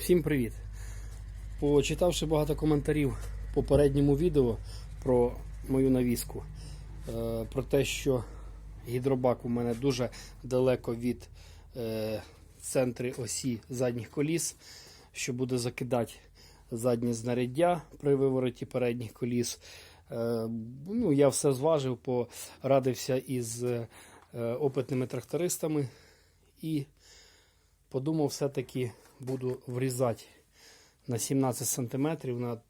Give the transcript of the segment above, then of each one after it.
Всім привіт! Почитавши багато коментарів в попередньому відео про мою навіску, е, про те, що гідробак у мене дуже далеко від е, центру осі задніх коліс, що буде закидати заднє знаряддя при вивороті передніх коліс. Е, ну, я все зважив, порадився із опитними трактористами і подумав, все-таки буду врізати на 17 см на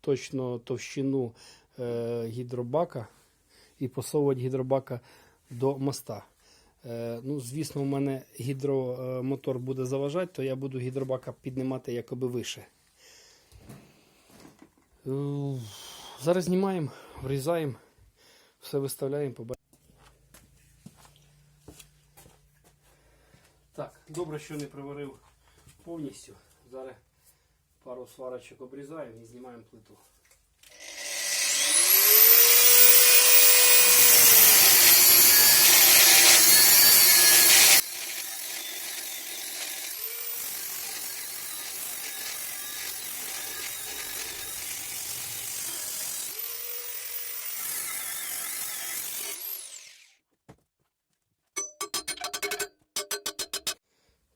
точно товщину е, гідробака і посовувати гідробака до моста. Е, ну, звісно, у мене гідромотор буде заважати, то я буду гідробака піднімати якоби вище. Е, Зараз знімаємо, врізаємо, все виставляємо. Так, добре, що не приварив повністю. Зараз пару сварочок обрізаємо і знімаємо плиту.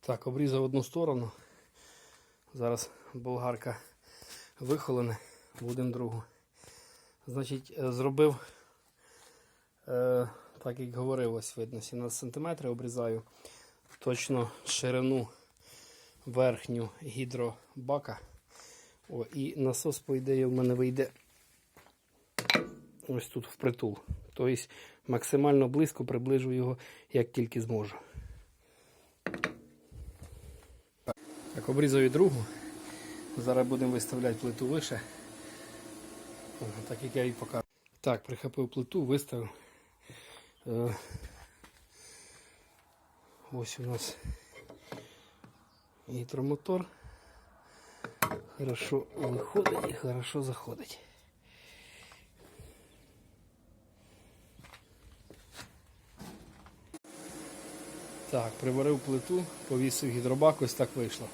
Так, обрізав одну сторону. Зараз болгарка вихолене, будемо другу. Значить, е, зробив, е, так як говорив, ось видно, 17 см обрізаю точно ширину верхню гідробака. О, і насос, по ідеї, в мене вийде ось тут впритул. Тобто максимально близько приближу його, як тільки зможу. Так, обрізав і другу. Зараз будемо виставляти плиту вище. Так як я і показав. Так, прихопив плиту, виставив. Е, Ось у нас гідромотор. Хорошо виходить і хорошо заходить. Так, приварив плиту, повісив гідробак, ось так вийшло.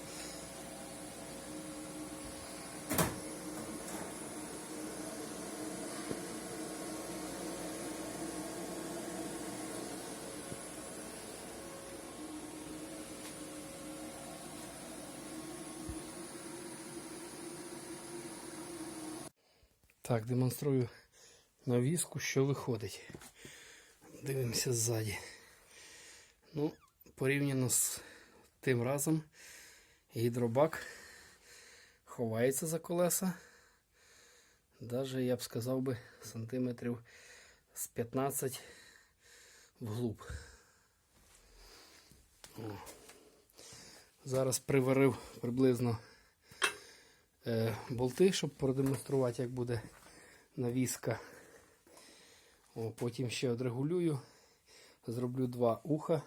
Так, демонструю навіску, що виходить. Дивимося ззаді. Ну, порівняно з тим разом, гідробак ховається за колеса. Даже, я б сказав би, сантиметрів з 15 вглуб. О. Зараз приварив приблизно болти, щоб продемонструвати, як буде навіска. О, потім ще одрегулюю. Зроблю два уха.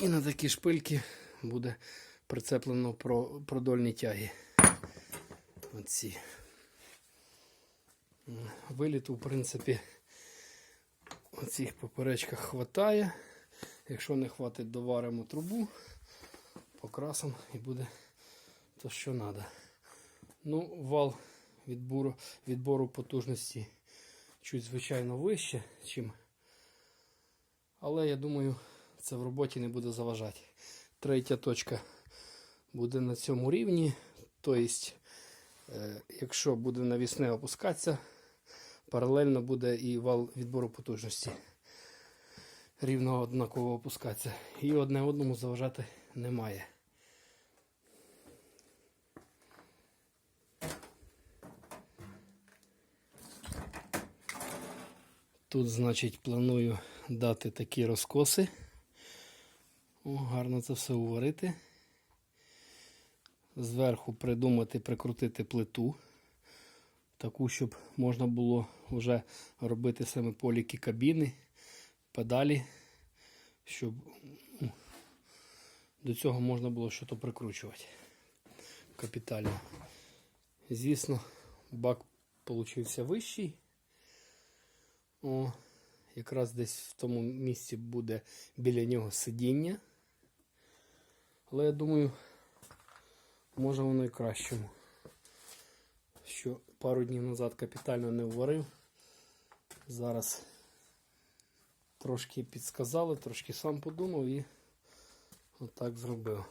І на такі шпильки буде прицеплено про- продольні тяги. Оці. Виліту, в принципі, у цих поперечках хватає. Якщо не хватить, доваримо трубу, покрасимо і буде то, що треба. Ну, вал відбору, відбору потужності чуть звичайно вище, чим. Але я думаю, це в роботі не буде заважати. Третя точка буде на цьому рівні. Тобто, е, якщо буде навісне опускатися, паралельно буде і вал відбору потужності. Рівно однаково опускатися. І одне одному заважати немає. Тут, значить, планую дати такі розкоси. О, гарно це все уварити. Зверху придумати, прикрутити плиту. Таку, щоб можна було вже робити саме поліки кабіни, педалі, щоб ну, до цього можна було щось прикручувати капітально. Звісно, бак получився вищий. О, якраз десь в тому місці буде біля нього сидіння. Але я думаю, може воно і кращому. Що пару днів назад капітально не вварив. Зараз трошки підсказали, трошки сам подумав і отак зробив.